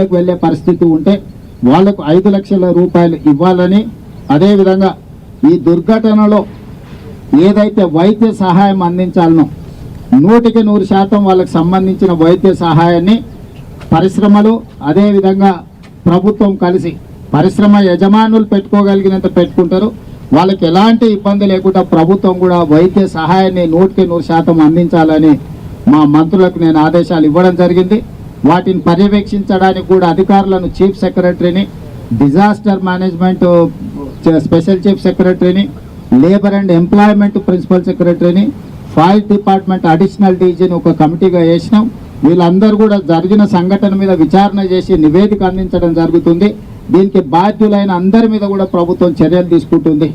లకు వెళ్ళే పరిస్థితి ఉంటే వాళ్ళకు ఐదు లక్షల రూపాయలు ఇవ్వాలని అదేవిధంగా ఈ దుర్ఘటనలో ఏదైతే వైద్య సహాయం అందించాలనో నూటికి నూరు శాతం వాళ్ళకి సంబంధించిన వైద్య సహాయాన్ని పరిశ్రమలు అదేవిధంగా ప్రభుత్వం కలిసి పరిశ్రమ యజమానులు పెట్టుకోగలిగినంత పెట్టుకుంటారు. వాళ్ళకి ఎలాంటి ఇబ్బంది లేకుండా ప్రభుత్వం కూడా వైద్య సహాయాన్ని నూటికి నూరు శాతం అందించాలని మా మంత్రులకు నేను ఆదేశాలు ఇవ్వడం జరిగింది. వాటిని పర్యవేక్షించడానికి కూడా అధికారులను చీఫ్ సెక్రటరీని డిజాస్టర్ మేనేజ్మెంట్ స్పెషల్ చీఫ్ సెక్రటరీని లేబర్ అండ్ ఎంప్లాయ్మెంట్ ప్రిన్సిపల్ సెక్రటరీని ఫైర్ డిపార్ట్మెంట్ అడిషనల్ డీజీని ఒక కమిటీగా వేసినాం. వీళ్ళందరూ కూడా జరిగిన సంఘటన మీద విచారణ చేసి నివేదిక అందించడం జరుగుతుంది. దీనికి బాధ్యులైన అందరి మీద కూడా ప్రభుత్వం చర్యలు తీసుకుంటుంది.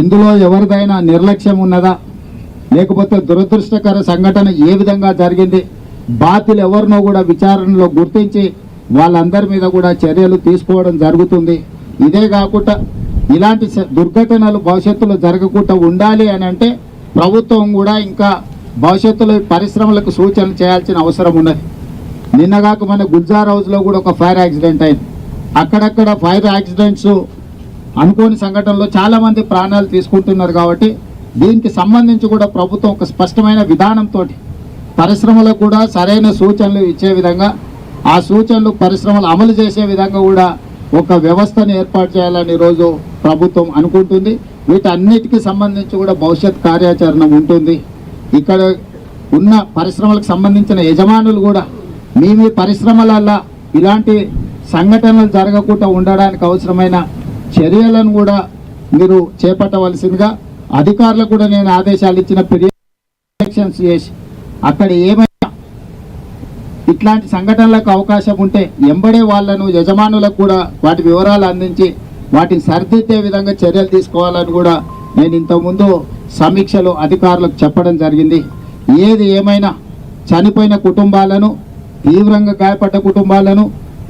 ఇందులో ఎవరిదైనా నిర్లక్ష్యం ఉన్నదా? లేకపోతే దురదృష్టకర సంఘటన ఏ విధంగా జరిగింది? బాతులు ఎవరినో కూడా విచారణలో గుర్తించి వాళ్ళందరి మీద కూడా చర్యలు తీసుకోవడం జరుగుతుంది. ఇదే కాకుండా ఇలాంటి దుర్ఘటనలు భవిష్యత్తులో జరగకుండా ఉండాలి అని అంటే ప్రభుత్వం కూడా ఇంకా భవిష్యత్తులో పరిశ్రమలకు సూచనలు చేయాల్సిన అవసరం ఉన్నది. నిన్నగాక మన గుల్జార్ హౌస్లో కూడా ఒక ఫైర్ యాక్సిడెంట్ అయింది. అక్కడక్కడ ఫైర్ యాక్సిడెంట్స్ అనుకోని సంఘటనలో చాలామంది ప్రాణాలు తీసుకుంటున్నారు కాబట్టి దీనికి సంబంధించి కూడా ప్రభుత్వం ఒక స్పష్టమైన విధానంతో పరిశ్రమలకు కూడా సరైన సూచనలు ఇచ్చే విధంగా ఆ సూచనలు పరిశ్రమలు అమలు చేసే విధంగా కూడా ఒక వ్యవస్థను ఏర్పాటు చేయాలని ఈరోజు ప్రభుత్వం అనుకుంటుంది. వీటన్నిటికీ సంబంధించి కూడా భవిష్యత్ కార్యాచరణ ఉంటుంది. ఇక్కడ ఉన్న పరిశ్రమలకు సంబంధించిన యజమానులు కూడా మీ మీ పరిశ్రమలల్లా ఇలాంటి సంఘటనలు జరగకుండా ఉండడానికి అవసరమైన చర్యలను కూడా మీరు చేపట్టవలసిందిగా అధికారులకు కూడా నేను ఆదేశాలు ఇచ్చిన పర్యవేక్షన్స్ చేసి అక్కడ ఏమైనా ఇట్లాంటి సంఘటనలకు అవకాశం ఉంటే ఎంబడే వాళ్ళను యజమానులకు కూడా వాటి వివరాలు అందించి వాటిని సరిదిద్దే విధంగా చర్యలు తీసుకోవాలని కూడా నేను ఇంతకుముందు సమీక్షలో అధికారులకు చెప్పడం జరిగింది. ఏది ఏమైనా చనిపోయిన కుటుంబాలను తీవ్రంగా గాయపడ్డ కుటుంబాలను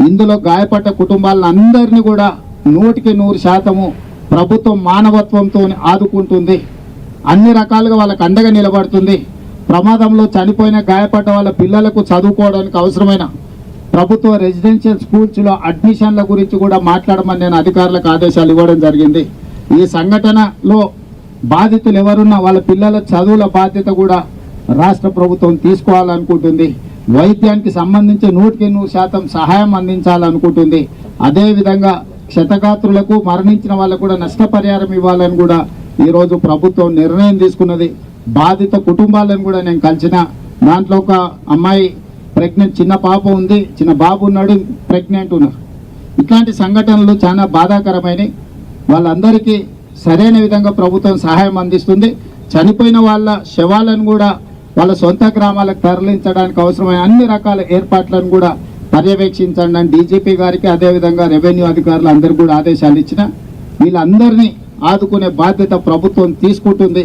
ఇందులో గాయపడ్డ కుటుంబాలను అందరినీ కూడా నూటికి నూరు శాతము ప్రభుత్వం మానవత్వంతో ఆదుకుంటుంది. అన్ని రకాలుగా వాళ్ళకు అండగా నిలబడుతుంది. ప్రమాదంలో చనిపోయిన గాయపడ్డ వాళ్ళ పిల్లలకు చదువుకోవడానికి అవసరమైన ప్రభుత్వ రెసిడెన్షియల్ స్కూల్స్లో అడ్మిషన్ల గురించి కూడా మాట్లాడమని నేను అధికారులకు ఆదేశాలు ఇవ్వడం జరిగింది. ఈ సంఘటనలో బాధితులు ఎవరున్నా వాళ్ళ పిల్లల చదువుల బాధ్యత కూడా రాష్ట్ర ప్రభుత్వం తీసుకోవాలనుకుంటుంది. వైద్యానికి సంబంధించి నూటికి నూరు శాతం సహాయం అందించాలనుకుంటుంది. అదేవిధంగా క్షతగాత్రులకు మరణించిన వాళ్ళకు కూడా నష్టపరిహారం ఇవ్వాలని కూడా ఈరోజు ప్రభుత్వం నిర్ణయం తీసుకున్నది. బాధిత కుటుంబాలను కూడా నేను కలిసిన దాంట్లో ఒక అమ్మాయి ప్రెగ్నెంట్ చిన్న పాప ఉంది చిన్న బాబు ఉన్నాడు ప్రెగ్నెంట్ ఉన్నారు. ఇట్లాంటి సంఘటనలు చాలా బాధాకరమైనవి వాళ్ళందరికీ సరైన విధంగా ప్రభుత్వం సహాయం అందిస్తుంది. చనిపోయిన వాళ్ళ శవాలను కూడా వాళ్ళ సొంత గ్రామాలకు తరలించడానికి అవసరమైన అన్ని రకాల ఏర్పాట్లను కూడా పర్యవేక్షించండి అని డీజీపీ గారికి అదేవిధంగా రెవెన్యూ అధికారులు అందరికీ కూడా ఆదేశాలు ఇచ్చిన. వీళ్ళందరినీ ఆదుకునే బాధ్యత ప్రభుత్వం తీసుకుంటుంది.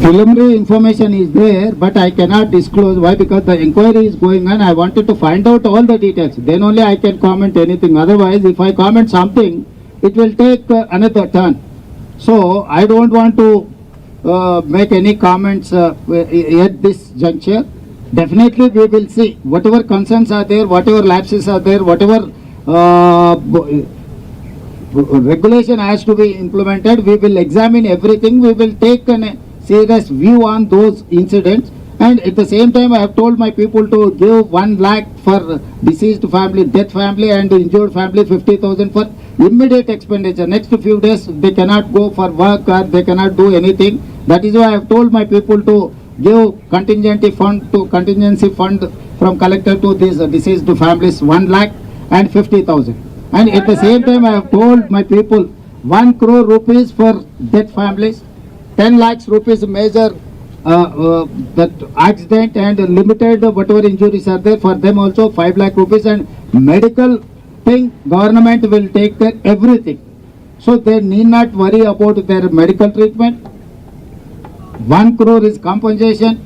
preliminary information is there, but I cannot disclose. Why? Because the inquiry is going on. I wanted to find out all the details. Then only I can comment anything. Otherwise, if I comment something, it will take uh, another turn. So I don't want to uh, make any comments uh, at this juncture. Definitely, we will see whatever concerns are there, whatever lapses are there, whatever uh, regulation has to be implemented. We will examine everything. We will take a serious view on those incidents. And at the same time, I have told my people to give one lakh for deceased family, death family and injured family, fifty thousand for immediate expenditure. Next few days, they cannot go for work or they cannot do anything. That is why I have told my people to give contingency fund to contingency fund from collector to these deceased families, one lakh and fifty thousand. And at the same time, I have told my people, one crore rupees for dead families, ten lakhs rupees major uh, uh, that accident and limited whatever injuries are there for them also five lakh rupees and medical thing government will take care everything. So they need not worry about their medical treatment 1 crore is compensation,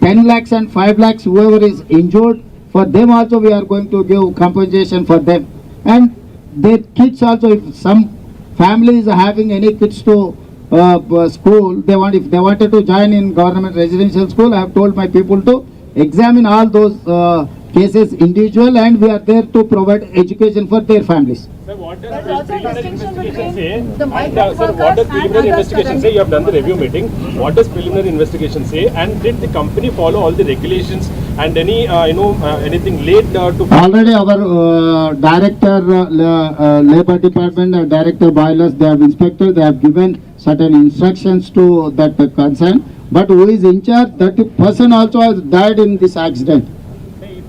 10 lakhs and 5 lakhs whoever is injured, for them also we are going to give compensation for them. And their kids also, if some family is having any kids to uh, school, they want, if they wanted to join in government residential school, I have told my people to examine all those uh, cases individual and we are there to provide education for their families. Sir, what does There's also a preliminary investigation say? the And, uh, Sir, what does preliminary investigation say? You have done the review meeting. What does preliminary investigation say? And did the company follow all the regulations and any, uh, you know, uh, anything late uh, to? Already our uh, director, uh, uh, labor department, uh, director boilers, they have inspected, they have given certain instructions to that concern. But who is in charge? That person also has died in this accident.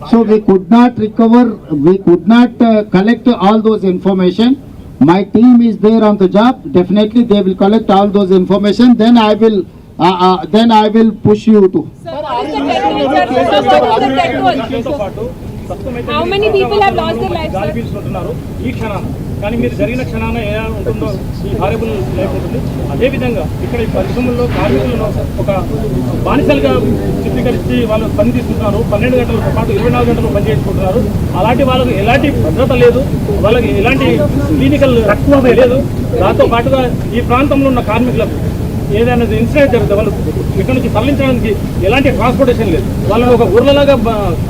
So we could not recover, we could not uh, collect all those information. My team is there on the job. Definitely they will collect all those information. Then I will uh, uh, then I will push you to. How many people have lost their lives, sir? కానీ మీరు జరిగిన క్షణాన ఎలా ఉంటుందో ఈ horrible life ఉంటుంది. అదేవిధంగా ఇక్కడ ఈ పరిశ్రమల్లో కార్మికులను ఒక బానిసలుగా చిత్రీకరించి వాళ్ళు పని తీసుకుంటున్నారు. పన్నెండు గంటలతో పాటు ఇరవై నాలుగు గంటలు పని చేసుకుంటున్నారు అలాంటి వాళ్ళకి ఎలాంటి భద్రత లేదు. వాళ్ళకి ఎలాంటి క్లినికల్ లేదు. దాంతో పాటుగా ఈ ప్రాంతంలో ఉన్న కార్మికులకు ఏదైనా ఇన్సిడెంట్ జరిగితే వాళ్ళు ఇక్కడ నుంచి తరలించడానికి ఎలాంటి ట్రాన్స్పోర్టేషన్ లేదు. వాళ్ళని ఒక ఊర్లలాగా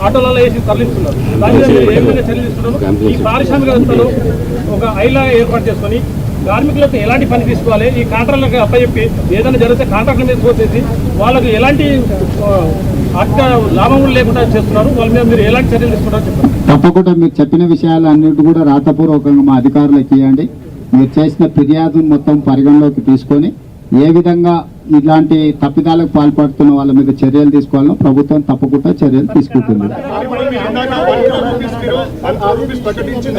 ఆటోలలో వేసి తరలిస్తున్నారు. దాని మీద మీరు ఏ విధంగా చర్యలు ఈ పారిశ్రామికవేత్తలు ఒక ఐలా ఏర్పాటు చేసుకొని కార్మికులకు ఎలాంటి పని తీసుకోవాలి? ఈ కాంట్రాక్టులకు అప్పచెప్పి ఏదైనా జరిగితే కాంట్రాక్ట్ల మీద పోసేసి వాళ్ళకి ఎలాంటి అక్క లాభం లేకుండా చేస్తున్నారు. వాళ్ళ మీద మీరు ఎలాంటి చర్యలు తీసుకుంటారో చెప్పండి. తప్పకుండా మీరు చెప్పిన విషయాలు అన్నిటి కూడా రాతపూర్వకంగా మా అధికారులకు ఇవ్వండి. మీరు చేసిన ఫిర్యాదును మొత్తం పరిగణలోకి తీసుకొని ఏ విధంగా ఇలాంటి తప్పిదాలకు పాల్పడుతున్న వాళ్ళ మీద చర్యలు తీసుకోవాలో ప్రభుత్వం తప్పకుండా చర్యలు తీసుకుంటుంది.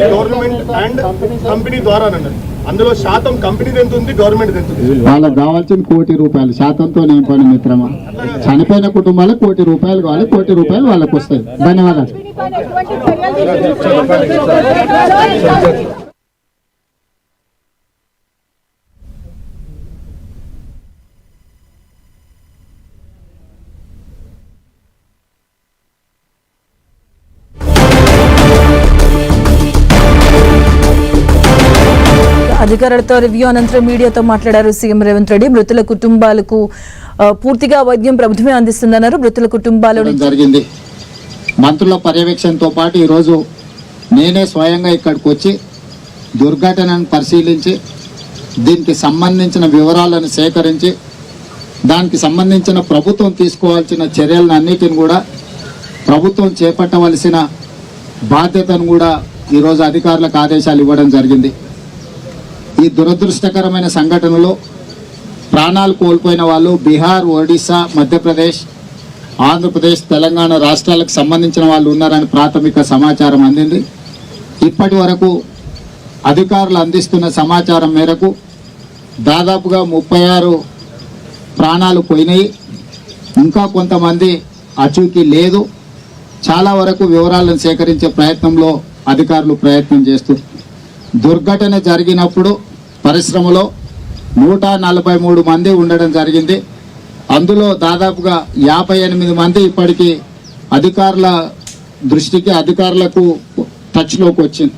గవర్నమెంట్ అండ్ కంపెనీ ద్వారా అందులో శాతం కంపెనీది ఎంత ఉంది గవర్నమెంట్ ఎంత వాళ్ళకి కావాల్సిన కోటి రూపాయలు శాతంతో నేను పని మిత్రమా? చనిపోయిన కుటుంబాలకు కోటి రూపాయలు కావాలి కోటి రూపాయలు వాళ్ళకి వస్తాయి. ధన్యవాదాలు. అధికారులతో రివ్యూ అనంతరం మీడియాతో మాట్లాడారు సీఎం రేవంత్ రెడ్డి. మృతుల కుటుంబాలకు పూర్తిగా వైద్యం ప్రభుత్వమే అందిస్తుందన్నారు. మృతుల కుటుంబాల జరిగింది. మంత్రుల పర్యవేక్షణతో పాటు ఈరోజు నేనే స్వయంగా ఇక్కడికి వచ్చి దుర్ఘటనను పరిశీలించి దీనికి సంబంధించిన వివరాలను సేకరించి దానికి సంబంధించిన ప్రభుత్వం తీసుకోవాల్సిన చర్యలను అన్నిటిని కూడా ప్రభుత్వం చేపట్టవలసిన బాధ్యతను కూడా ఈరోజు అధికారులకు ఆదేశాలు ఇవ్వడం జరిగింది. ఈ దురదృష్టకరమైన సంఘటనలో ప్రాణాలు కోల్పోయిన వాళ్ళు బీహార్ ఒడిశా మధ్యప్రదేశ్ ఆంధ్రప్రదేశ్ తెలంగాణ రాష్ట్రాలకు సంబంధించిన వాళ్ళు ఉన్నారని ప్రాథమిక సమాచారం అందింది. ఇప్పటి వరకు అధికారులు అందిస్తున్న సమాచారం మేరకు దాదాపుగా ముప్పై ఆరు ప్రాణాలు పోయినాయి. ఇంకా కొంతమంది అచూకీ లేదు. చాలా వరకు వివరాలను సేకరించే ప్రయత్నంలో అధికారులు ప్రయత్నం చేస్తున్నారు దుర్ఘటన జరిగినప్పుడు పరిశ్రమలో నూట నలభై మూడు మంది ఉండడం జరిగింది. అందులో దాదాపుగా యాభై ఎనిమిది మంది ఇప్పటికీ అధికారుల దృష్టికి అధికారులకు టచ్లోకి వచ్చింది.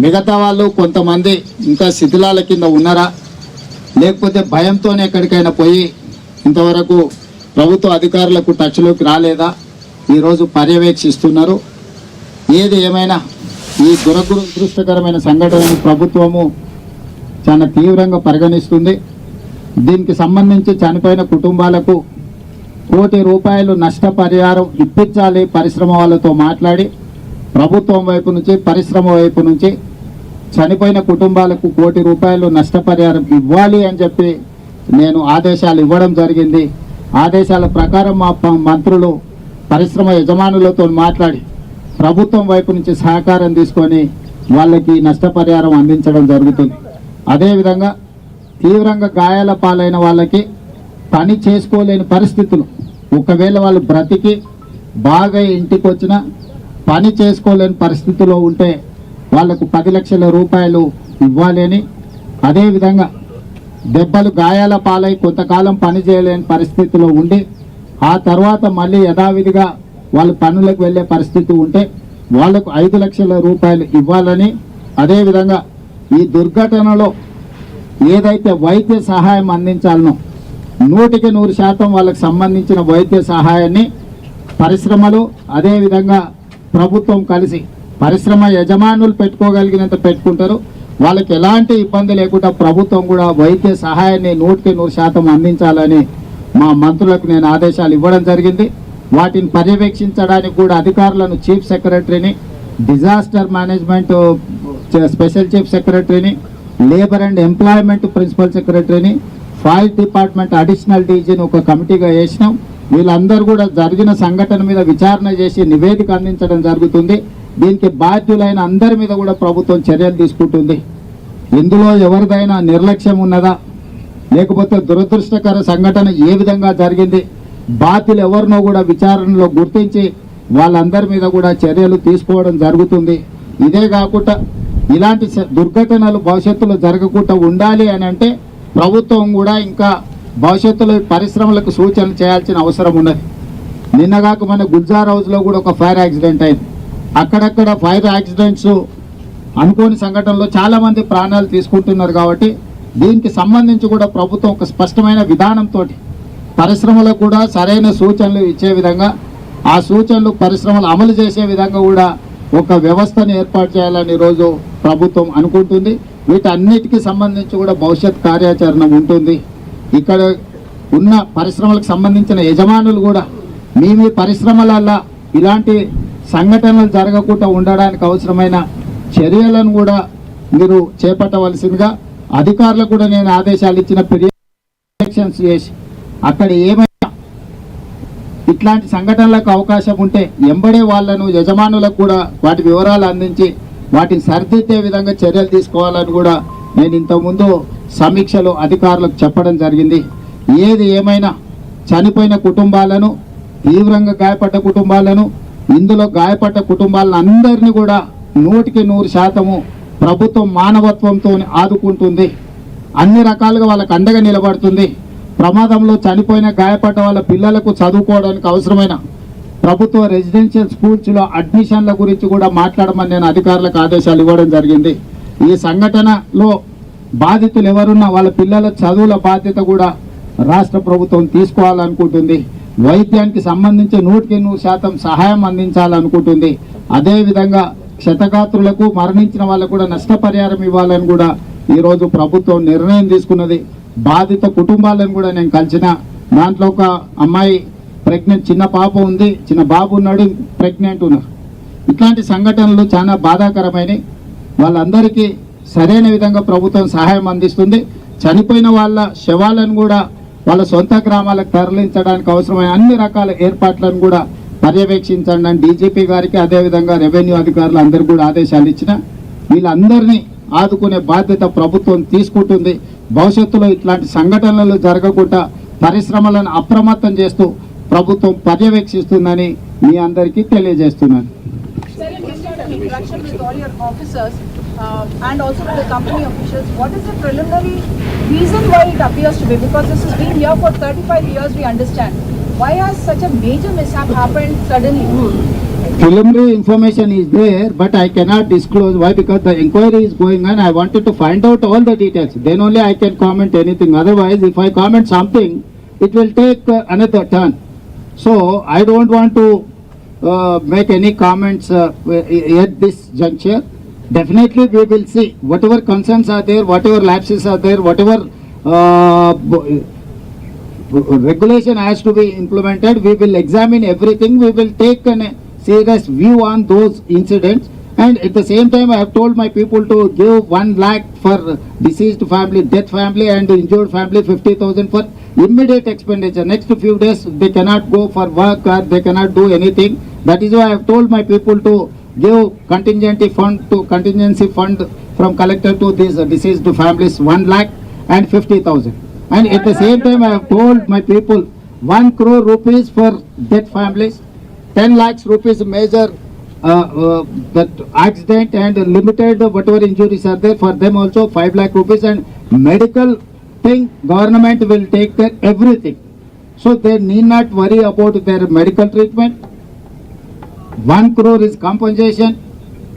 మిగతా వాళ్ళు కొంతమంది ఇంకా శిథిలాల కింద ఉన్నారా? లేకపోతే భయంతోనే ఎక్కడికైనా పోయి ఇంతవరకు ప్రభుత్వ అధికారులకు టచ్లోకి రాలేదా? ఈరోజు పర్యవేక్షిస్తున్నారు. ఏది ఏమైనా ఈ దురదృష్టకరమైన సంఘటనను ప్రభుత్వము చాలా తీవ్రంగా పరిగణిస్తుంది. దీనికి సంబంధించి చనిపోయిన కుటుంబాలకు కోటి రూపాయలు నష్టపరిహారం ఇప్పించాలి పరిశ్రమ వాళ్ళతో మాట్లాడి ప్రభుత్వం వైపు నుంచి పరిశ్రమ వైపు నుంచి చనిపోయిన కుటుంబాలకు కోటి రూపాయలు నష్టపరిహారం ఇవ్వాలి అని చెప్పి నేను ఆదేశాలు ఇవ్వడం జరిగింది. ఆదేశాల ప్రకారం మా మంత్రులు పరిశ్రమ యజమానులతో మాట్లాడి ప్రభుత్వం వైపు నుంచి సహకారం తీసుకొని వాళ్ళకి నష్టపరిహారం అందించడం జరుగుతుంది. అదేవిధంగా తీవ్రంగా గాయాల పాలైన వాళ్ళకి పని చేసుకోలేని పరిస్థితులు. ఒకవేళ వాళ్ళు బ్రతికి బాగా ఇంటికి వచ్చిన పని చేసుకోలేని పరిస్థితిలో ఉంటే వాళ్ళకు పది లక్షల రూపాయలు ఇవ్వాలి అని. అదేవిధంగా దెబ్బలు గాయాల పాలై కొంతకాలం పని చేయలేని పరిస్థితిలో ఉండి ఆ తర్వాత మళ్ళీ యథావిధిగా వాళ్ళు పనులకు వెళ్ళే పరిస్థితి ఉంటే వాళ్ళకు ఐదు లక్షల రూపాయలు ఇవ్వాలని అదేవిధంగా ఈ దుర్ఘటనలో ఏదైతే వైద్య సహాయం అందించాలనో నూటికి నూరు శాతం వాళ్ళకి సంబంధించిన వైద్య సహాయాన్ని పరిశ్రమలు అదేవిధంగా ప్రభుత్వం కలిసి పరిశ్రమ యజమానులు పెట్టుకోగలిగినంత పెట్టుకుంటారు. వాళ్ళకి ఎలాంటి ఇబ్బంది లేకుండా ప్రభుత్వం కూడా వైద్య సహాయాన్ని నూటికి నూరు శాతం అందించాలని మా మంత్రులకు నేను ఆదేశాలు ఇవ్వడం జరిగింది. వాటిని పర్యవేక్షించడానికి కూడా అధికారులను చీఫ్ సెక్రటరీని డిజాస్టర్ మేనేజ్మెంట్ స్పెషల్ చీఫ్ సెక్రటరీని లేబర్ అండ్ ఎంప్లాయ్మెంట్ ప్రిన్సిపల్ సెక్రటరీని ఫైర్ డిపార్ట్మెంట్ అడిషనల్ డీజీని ఒక కమిటీగా వేసినాం. వీళ్ళందరూ కూడా జరిగిన సంఘటన మీద విచారణ చేసి నివేదిక అందించడం జరుగుతుంది. దీనికి బాధ్యులైన అందరి మీద కూడా ప్రభుత్వం చర్యలు తీసుకుంటుంది. ఇందులో ఎవరిదైనా నిర్లక్ష్యం ఉన్నదా? లేకపోతే దురదృష్టకర సంఘటన ఏ విధంగా జరిగింది? బాధ్యులు ఎవరినో కూడా విచారణలో గుర్తించి వాళ్ళందరి మీద కూడా చర్యలు తీసుకోవడం జరుగుతుంది. ఇదే కాకుండా ఇలాంటి దుర్ఘటనలు భవిష్యత్తులో జరగకుండా ఉండాలి అని అంటే ప్రభుత్వం కూడా ఇంకా భవిష్యత్తులో పరిశ్రమలకు సూచనలు చేయాల్సిన అవసరం ఉన్నది. నిన్నగాక మన గుల్జార్ హౌస్లో కూడా ఒక ఫైర్ యాక్సిడెంట్ అయింది. అక్కడక్కడ ఫైర్ యాక్సిడెంట్స్ అనుకోని సంఘటనలో చాలామంది ప్రాణాలు తీసుకుంటున్నారు కాబట్టి దీనికి సంబంధించి కూడా ప్రభుత్వం ఒక స్పష్టమైన విధానంతో పరిశ్రమలకు కూడా సరైన సూచనలు ఇచ్చే విధంగా ఆ సూచనలు పరిశ్రమలు అమలు చేసే విధంగా కూడా ఒక వ్యవస్థను ఏర్పాటు చేయాలని ఈరోజు ప్రభుత్వం అనుకుంటుంది. వీటన్నిటికీ సంబంధించి కూడా భవిష్యత్ కార్యాచరణ ఉంటుంది. ఇక్కడ ఉన్న పరిశ్రమలకు సంబంధించిన యజమానులు కూడా మీ మీ పరిశ్రమలల్లా ఇలాంటి సంఘటనలు జరగకుండా ఉండడానికి అవసరమైన చర్యలను కూడా మీరు చేపట్టవలసిందిగా అధికారులకు కూడా నేను ఆదేశాలు ఇచ్చిన పర్యవేక్షన్స్ చేసి అక్కడ ఏమైనా ఇట్లాంటి సంఘటనలకు అవకాశం ఉంటే ఎంబడే వాళ్ళను యజమానులకు కూడా వాటి వివరాలు అందించి వాటిని సరిదిద్దే విధంగా చర్యలు తీసుకోవాలని కూడా నేను ఇంతకుముందు సమీక్షలో అధికారులకు చెప్పడం జరిగింది. ఏది ఏమైనా చనిపోయిన కుటుంబాలను తీవ్రంగా గాయపడ్డ కుటుంబాలను ఇందులో గాయపడ్డ కుటుంబాలను అందరినీ కూడా నూటికి నూరు శాతము ప్రభుత్వం మానవత్వంతో ఆదుకుంటుంది. అన్ని రకాలుగా వాళ్ళకు అండగా నిలబడుతుంది. ప్రమాదంలో చనిపోయిన గాయపడ్డ వాళ్ళ పిల్లలకు చదువుకోవడానికి అవసరమైన ప్రభుత్వ రెసిడెన్షియల్ స్కూల్స్లో అడ్మిషన్ల గురించి కూడా మాట్లాడమని నేను అధికారులకు ఆదేశాలు ఇవ్వడం జరిగింది. ఈ సంఘటనలో బాధితులు ఎవరున్నా వాళ్ళ పిల్లల చదువుల బాధ్యత కూడా రాష్ట్ర ప్రభుత్వం తీసుకోవాలనుకుంటుంది. వైద్యానికి సంబంధించి నూటికి నూరు శాతం సహాయం అందించాలనుకుంటుంది. అదేవిధంగా క్షతగాత్రులకు మరణించిన వాళ్ళకు కూడా నష్టపరిహారం ఇవ్వాలని కూడా ఈరోజు ప్రభుత్వం నిర్ణయం తీసుకున్నది. బాధిత కుటుంబాలను కూడా నేను కలిసిన దాంట్లో ఒక అమ్మాయి ప్రెగ్నెంట్ చిన్న పాప ఉంది చిన్న బాబు ఉన్నాడు ప్రెగ్నెంట్ ఉన్నారు. ఇట్లాంటి సంఘటనలు చాలా బాధాకరమైనవి వాళ్ళందరికీ సరైన విధంగా ప్రభుత్వం సహాయం అందిస్తుంది. చనిపోయిన వాళ్ళ శవాలను కూడా వాళ్ళ సొంత గ్రామాలకు తరలించడానికి అవసరమైన అన్ని రకాల ఏర్పాట్లను కూడా పర్యవేక్షించండి అని డీజీపీ గారికి అదేవిధంగా రెవెన్యూ అధికారులు అందరికీ కూడా ఆదేశాలు ఇచ్చిన. వీళ్ళందరినీ ఆదుకునే బాధ్యత ప్రభుత్వం తీసుకుంటుంది. భవిష్యత్తులో ఇట్లాంటి సంఘటనలు జరగకుండా పరిశ్రమలను అప్రమత్తం చేస్తూ ప్రభుత్వం పర్యవేక్షిస్తుందని మీ అందరికీ తెలియజేస్తున్నాను. Why has such a major mishap happened suddenly? Preliminary information is there, but I cannot disclose. Why? Because the inquiry is going on. I wanted to find out all the details. Then only I can comment anything. Otherwise, if I comment something, it will take uh, another turn. So I don't want to uh, make any comments uh, at this juncture. Definitely, we will see whatever concerns are there, whatever lapses are there, whatever uh, regulation has to be implemented. We will examine everything. We will take serious view on those incidents. And at the same time, I have told my people to give one lakh for deceased family, death family and injured family, fifty thousand for immediate expenditure. Next few days, they cannot go for work or they cannot do anything. That is why I have told my people to give contingency fund to contingency fund from collector to these deceased families, one lakh and fifty thousand. And at the same time, I have told my people, one crore rupees for dead families, ten lakhs rupees major uh, uh, that accident and limited whatever injuries are there for them also five lakh rupees and medical thing government will take care everything. So they need not worry about their medical treatment. One crore is compensation,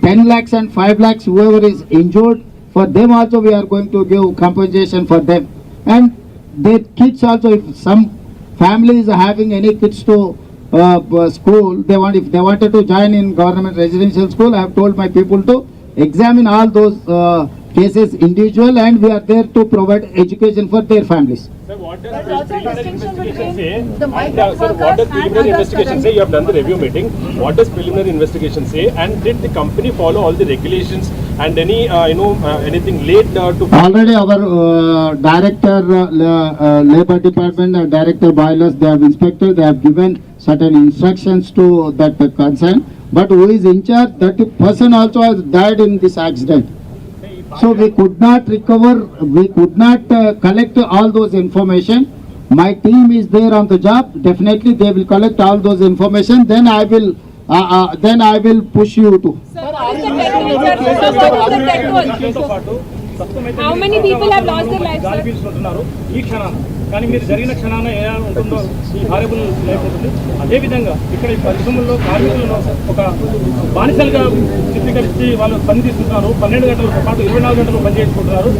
ten lakhs and five lakhs whoever is injured, for them also we are going to give compensation for them. And their kids also, if some family is having any kids to uh, uh, school, they want, if they wanted to join in government residential school, I have told my people to examine all those uh, cases individual and we are there to provide education for their families. Sir, what does There's also a preliminary investigation say? the And, migrant uh, Sir, what does preliminary investigation say? You have done the review meeting. What does preliminary investigation say? And did the company follow all the regulations and any, uh, you know, uh, anything late uh, to? Already our uh, director, uh, uh, labor department, uh, director boilers, they have inspected, they have given certain instructions to that concern. But who is in charge? That person also has died in this accident. So we could not recover, we could not uh, collect all those information. My team is there on the job. Definitely they will collect all those information. Then I will uh, uh, then I will push you to. How many people have lost their lives, sir? కానీ మీరు జరిగిన క్షణాన ఎలా ఉంటుందో ఈ horrible life ఉంటుంది. అదేవిధంగా ఇక్కడ ఈ పరిశ్రమల్లో కార్మికులను ఒక బానిసలుగా చిత్రీకరించి వాళ్ళు పని తీసుకుంటున్నారు. పన్నెండు గంటలతో పాటు ఇరవై నాలుగు గంటలు పని చేసుకుంటున్నారు.